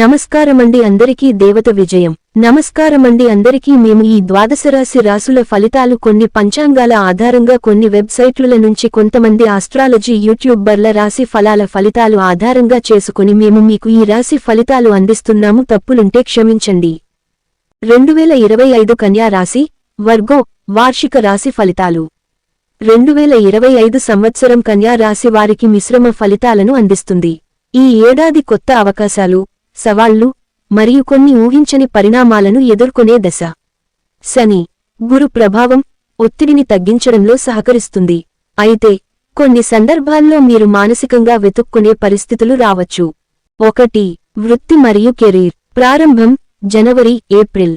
నమస్కారమండి అందరికీ దేవత విజయం. నమస్కారమండి అందరికీ మేము ఈ ద్వాదశరాశి రాసుల ఫలితాలు కొన్ని పంచాంగాల ఆధారంగా కొన్ని వెబ్సైట్ల నుంచి కొంతమంది ఆస్ట్రాలజీ యూట్యూబర్ల రాశి ఫలాల ఫలితాలు ఆధారంగా చేసుకుని మేము మీకు ఈ రాశి ఫలితాలు అందిస్తున్నాము. తప్పులుంటే క్షమించండి. రెండు వేల ఇరవై ఐదు కన్యా రాశి వర్గో వార్షిక రాశి ఫలితాలు. రెండు వేల ఇరవై ఐదు సంవత్సరం కన్యా రాశి వారికి మిశ్రమ ఫలితాలను అందిస్తుంది. ఈ ఏడాది కొత్త అవకాశాలు సవాళ్ళు మరియు కొన్ని ఊహించని పరిణామాలను ఎదుర్కొనే దశ. శని గురు ప్రభావం ఒత్తిడిని తగ్గించడంలో సహకరిస్తుంది. అయితే కొన్ని సందర్భాల్లో మీరు మానసికంగా వెతుక్కునే పరిస్థితులు రావచ్చు. ఒకటి వృత్తి మరియు కెరీర్. ప్రారంభం జనవరి ఏప్రిల్.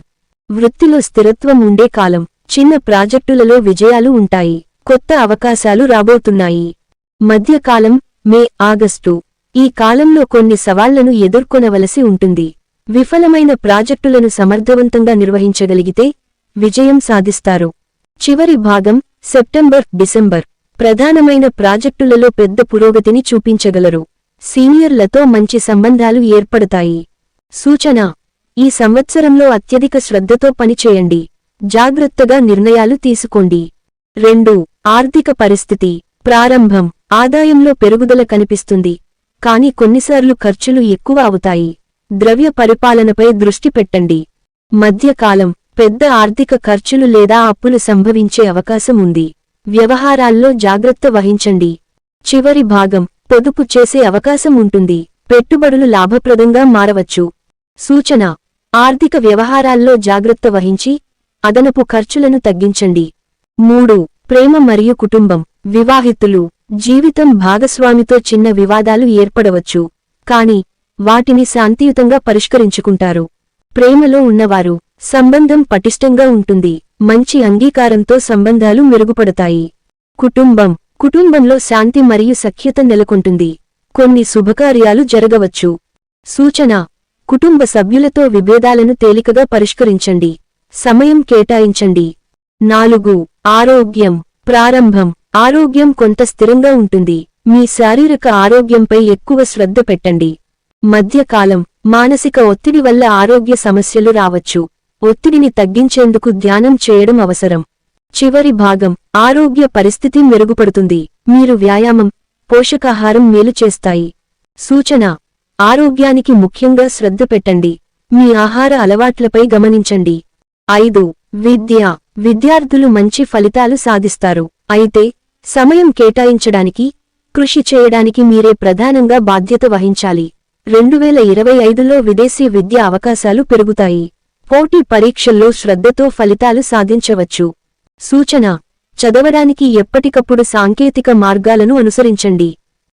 వృత్తిలో స్థిరత్వం ఉండే కాలం. చిన్న ప్రాజెక్టులలో విజయాలు ఉంటాయి. కొత్త అవకాశాలు రాబోతున్నాయి. మధ్యకాలం మే ఆగస్టు. ఈ కాలంలో కొన్ని సవాళ్ళను ఎదుర్కొనవలసి ఉంటుంది. విఫలమైన ప్రాజెక్టులను సమర్థవంతంగా నిర్వహించగలిగితే విజయం సాధిస్తారు. చివరి భాగం సెప్టెంబర్ డిసెంబర్. ప్రధానమైన ప్రాజెక్టులలో పెద్ద పురోగతిని చూపించగలరు. సీనియర్లతో మంచి సంబంధాలు ఏర్పడతాయి. సూచన ఈ సంవత్సరంలో అత్యధిక శ్రద్ధతో పనిచేయండి. జాగ్రత్తగా నిర్ణయాలు తీసుకోండి. రెండు ఆర్థిక పరిస్థితి. ప్రారంభం. ఆదాయంలో పెరుగుదల కనిపిస్తుంది. కాని కొన్నిసార్లు ఖర్చులు ఎక్కువ అవుతాయి. ద్రవ్య పరిపాలనపై దృష్టి పెట్టండి. మధ్యకాలం పెద్ద ఆర్థిక ఖర్చులు లేదా అప్పులు సంభవించే అవకాశం ఉంది. వ్యవహారాల్లో జాగ్రత్త వహించండి. చివరి భాగం పొదుపు చేసే అవకాశం ఉంటుంది. పెట్టుబడులు లాభప్రదంగా మారవచ్చు. సూచన ఆర్థిక వ్యవహారాల్లో జాగ్రత్త వహించి అదనపు ఖర్చులను తగ్గించండి. మూడు ప్రేమ మరియు కుటుంబం వివాహితులు. జీవితం భాగస్వామితో చిన్న వివాదాలు ఏర్పడవచ్చు. కాని వాటిని శాంతియుతంగా పరిష్కరించుకుంటారు. ప్రేమలో ఉన్నవారు సంబంధం పటిష్టంగా ఉంటుంది. మంచి అంగీకారంతో సంబంధాలు మెరుగుపడతాయి. కుటుంబం కుటుంబంలో శాంతి మరియు సఖ్యత నెలకొంటుంది. కొన్ని శుభకార్యాలు జరగవచ్చు. సూచన కుటుంబ సభ్యులతో విభేదాలను తేలికగా పరిష్కరించండి. సమయం కేటాయించండి. నాలుగు ఆరోగ్యం ప్రారంభం. ఆరోగ్యం కొంత స్థిరంగా ఉంటుంది. మీ శారీరక ఆరోగ్యంపై ఎక్కువ శ్రద్ధ పెట్టండి. మధ్యకాలం మానసిక ఒత్తిడి వల్ల ఆరోగ్య సమస్యలు రావచ్చు. ఒత్తిడిని తగ్గించేందుకు ధ్యానం చేయడం అవసరం. చివరి భాగం ఆరోగ్య పరిస్థితి మెరుగుపడుతుంది. మీరు వ్యాయామం పోషకాహారం మేలు చేస్తాయి. సూచన ఆరోగ్యానికి ముఖ్యంగా శ్రద్ధ పెట్టండి. మీ ఆహార అలవాట్లపై గమనించండి. ఐదు విద్య. విద్యార్థులు మంచి ఫలితాలు సాధిస్తారు. అయితే సమయం కేటాయించడానికి కృషి చేయడానికి మీరే ప్రధానంగా బాధ్యత వహించాలి. రెండువేల ఇరవై ఐదులో విదేశీ విద్య అవకాశాలు పెరుగుతాయి. పోటీ పరీక్షల్లో శ్రద్ధతో ఫలితాలు సాధించవచ్చు. సూచన చదవడానికి ఎప్పటికప్పుడు సాంకేతిక మార్గాలను అనుసరించండి.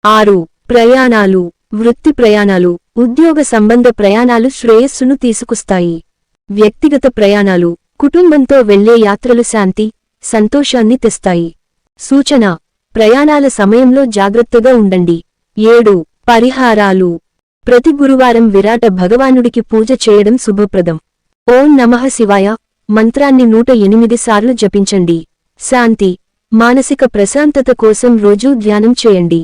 ఆరు ప్రయాణాలు వృత్తి ప్రయాణాలు ఉద్యోగ సంబంధ ప్రయాణాలు శ్రేయస్సును తీసుకుస్తాయి. వ్యక్తిగత ప్రయాణాలు కుటుంబంతో వెళ్ళే యాత్రలు శాంతి సంతోషాన్ని తెస్తాయి. సూచన ప్రయాణాల సమయంలో జాగ్రత్తగా ఉండండి. ఏడు పరిహారాలు. ప్రతి గురువారం విరాట భగవానుడికి పూజ చేయడం శుభప్రదం. ఓం నమః శివాయ. మంత్రాన్ని నూట ఎనిమిది సార్లు జపించండి. శాంతి మానసిక ప్రశాంతత కోసం రోజూ ధ్యానం చేయండి.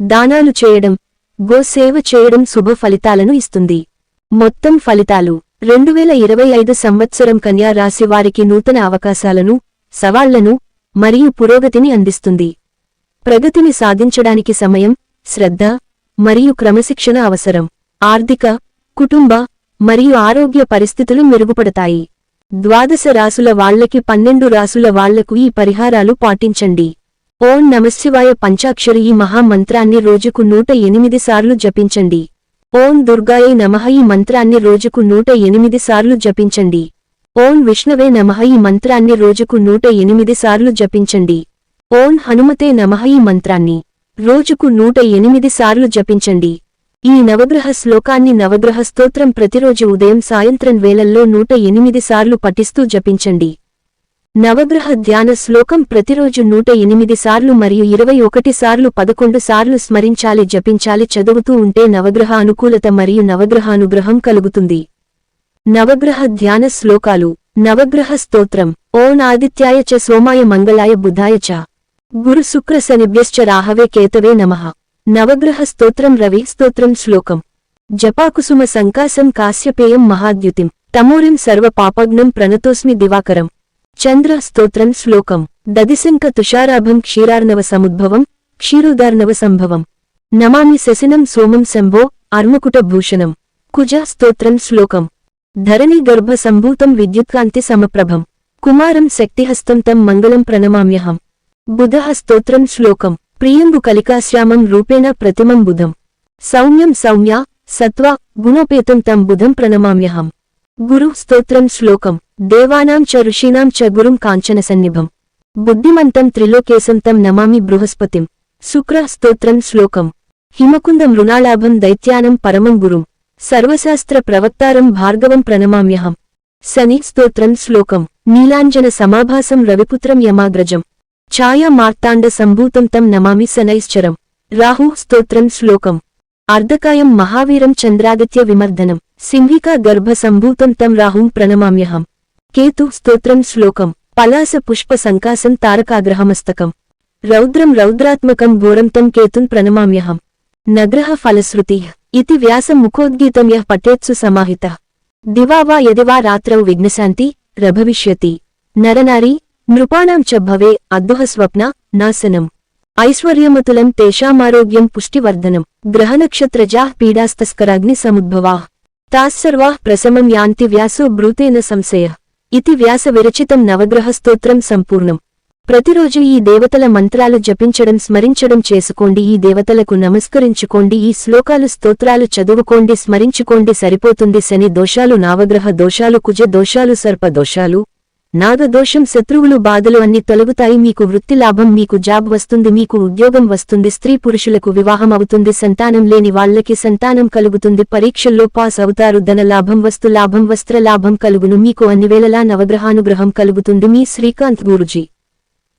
దానాలు చేయడం గోసేవ చేయడం శుభ ఫలితాలను ఇస్తుంది. మొత్తం ఫలితాలు రెండువేల ఇరవై ఐదు సంవత్సరం కన్యా రాశివారికి నూతన అవకాశాలను సవాళ్ళను మరియు పురోగతిని అందిస్తుంది. ప్రగతిని సాధించడానికి సమయం శ్రద్ధ మరియు క్రమశిక్షణ అవసరం. ఆర్థిక కుటుంబ మరియు ఆరోగ్య పరిస్థితులు మెరుగుపడతాయి. ద్వాదశ రాసుల వాళ్ళకి పన్నెండు రాసుల వాళ్ళకు ఈ పరిహారాలు పాటించండి. ఓం నమశివాయ పంచాక్షరి ఈ మహామంత్రాన్ని రోజుకు నూట ఎనిమిది సార్లు జపించండి. ఓం దుర్గాయ నమః ఈ మంత్రాన్ని రోజుకు నూట ఎనిమిది సార్లు జపించండి. ఓం విష్ణవే నమః ఈ మంత్రాన్ని రోజుకు నూట ఎనిమిది సార్లు జపించండి. ఓం హనుమతే నమః ఈ మంత్రాన్ని రోజుకు నూట ఎనిమిది సార్లు జపించండి. ఈ నవగ్రహ శ్లోకాన్ని నవగ్రహ స్తోత్రం ప్రతిరోజు ఉదయం సాయంత్రం వేళల్లో నూట ఎనిమిది సార్లు పఠిస్తూ జపించండి. నవగ్రహ ధ్యాన శ్లోకం ప్రతిరోజు నూట ఎనిమిది సార్లు మరియు ఇరవై ఒకటి సార్లు పదకొండు సార్లు స్మరించాలి జపించాలి చదువుతూ ఉంటే నవగ్రహ అనుకూలత మరియు నవగ్రహానుగ్రహం కలుగుతుంది. నవగ్రహ ధ్యాన శ్లోకాలు నవగ్రహ స్తోత్రం ఓం ఆదిత్యాయ చ సోమాయ మంగళాయ బుధాయ చ. గురు శుక్ర శనిభ్యశ్చ రాహవే కేతవే నమ. నవగ్రహ స్తోత్రం రవి స్తోత్రం శ్లోకం. జపాకుసుమ సంకాసం కాశ్యపేయం మహాద్యుతిం తమూరిం సర్వ పాపగ్నం ప్రణతోస్మి దివాకరం. చంద్ర స్తోత్రం శ్లోకం. దదిశంక తుషారాభం క్షీరార్ణవ సముద్భవం క్షీరోదార్ణవ సంభవం. నమామి శశినం సోమం శంభో అర్మకుట భూషణం. కుజ స్తోత్రం శ్లోకం. ధరణి గర్భ సంభూతం విద్యుత్కాంతి సమప్రభం. కుమారం శక్తిహస్తం తం మంగళం ప్రణమామ్యహం. బుధ స్తోత్రం శ్లోకం. ప్రియంబు కలికాశ్యామం రూపేణ ప్రతిమం బుధం. సౌమ్యం సౌమ్యా సత్వ గుణోపేతం తం బుధం ప్రణమామ్యహం. గురు స్తోత్రం శ్లోకం. దేవానాం చ ఋషీణాం చ గురుం కాంచన సన్నిభం. బుద్ధిమంతం త్రిలోకేశం తం నమామి బృహస్పతిం. శుక్ర స్తోత్రం శ్లోకం. హిమకుందం రుణాలాభం దైత్యానం పరమం గురుం. సర్వశాస్త్ర ప్రవక్తారం భార్గవం ప్రణమామ్యహం. శని స్తోత్రం శ్లోకం. నీలాంజన సమాభాసం రవిపుత్రం యమాగ్రజం. ఛాయా మార్తాండ సంభూతం తం నమామి శనైశ్చరం. రాహు స్తోత్రం శ్లోకం. అర్ధకాయం మహావీరం చంద్రాదిత్య విమర్దనం. సింహికా గర్భ సంభూతం తం రాహుం ప్రణమామ్యహం. కేతు స్తోత్రం శ్లోకం. పలాస పుష్ప సంకాసం తారకాగ్రహమస్తకం. రౌద్రం రౌద్రాత్మకం ఘోరం తం కేతున్ ప్రణమామ్యహం. నగ్రహ ఫలశ్రుతి. ఇతి వ్యాసం ముఖోద్గీతం యః పఠేత్సు సమాహిత దివా వా యదివా రాత్రౌ విఘ్నశాంతి రభవిష్యతి నరనారీ నృపాణం చ భవే అద్దుహ స్వప్న నాశనం ఐశ్వర్యమతులం తేషామారోగ్యం పుష్టివర్ధనం గ్రహనక్షత్రజా పీడాస్తస్కరాగ్ని సముద్భవా తాస్సర్వా ప్రసమం యాంతి వ్యాసో బ్రూతేన సంశయ ఇతి వ్యాస విరచితం నవగ్రహస్తోత్రం సంపూర్ణం ప్రతిరోజు ఈ దేవతల మంత్రాలు జపించడం స్మరించడం చేసుకోండి. ఈ దేవతలకు నమస్కరించుకోండి. ఈ శ్లోకాలు స్తోత్రాలు చదువుకోండి స్మరించుకోండి. సరిపోతుంది శని దోషాలు నావగ్రహ దోషాలు కుజ దోషాలు సర్ప దోషాలు నాగదోషం శత్రువులు బాధలు అన్ని తొలగుతాయి. మీకు వృత్తి లాభం మీకు జాబ్ వస్తుంది మీకు ఉద్యోగం వస్తుంది స్త్రీ పురుషులకు వివాహం అవుతుంది సంతానం లేని వాళ్ళకి సంతానం కలుగుతుంది పరీక్షల్లో పాస్ అవుతారు ధన లాభం వస్తు లాభం వస్త్ర లాభం కలుగును. మీకు అన్ని వేళలా నవగ్రహానుగ్రహం కలుగుతుంది. మీ శ్రీకాంత్ గురుజీ.